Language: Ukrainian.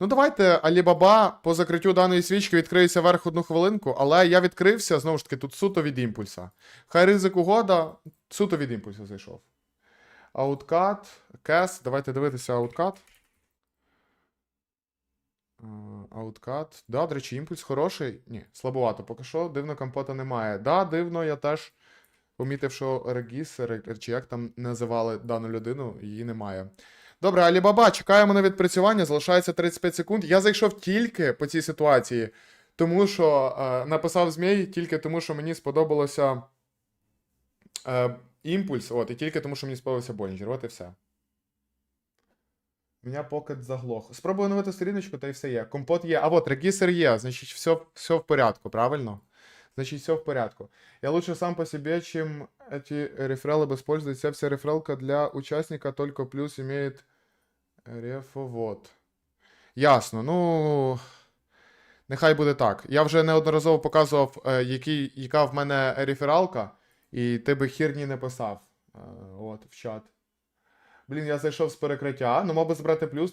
Ну, давайте Алібаба по закриттю даної свічки відкриється вверх одну хвилинку, але я відкрився, знову ж таки, тут суто від імпульса. Хай ризик угода, суто від імпульсу зайшов. Ауткат, кес, давайте дивитися ауткат. Е, Ауткат. Да, до речі, імпульс хороший. Ні, слабовато. Поки що дивно компота немає. Да, дивно, я теж помітив, що Регіс, чи як там називали дану людину, її немає. Добре, Алібаба, чекаємо на відпрацювання, залишається 35 секунд. Я зайшов тільки по цій ситуації, тому що е, написав Змій, тільки тому, що мені сподобалося е, імпульс, от, і тільки тому, що мені сподобався Болінджер, от і все. У мене покет заглох. Спробую оновити сторіночку, та й все є. Компот є. А от регістр є, значить, все, все в порядку, правильно? Значит, все в порядку. Я лучше сам по себе, чем эти рефералы бы использовать. Вся, вся рефералка для участника только плюс имеет рефовод. Ясно. Ну. Нехай буде так. Я вже неодноразово показував, е, який, яка в мене рефералка, і ти би хірні не писав. Е, от, в чат. Блін, я зайшов з перекриття. Ну, мав би збрати плюс.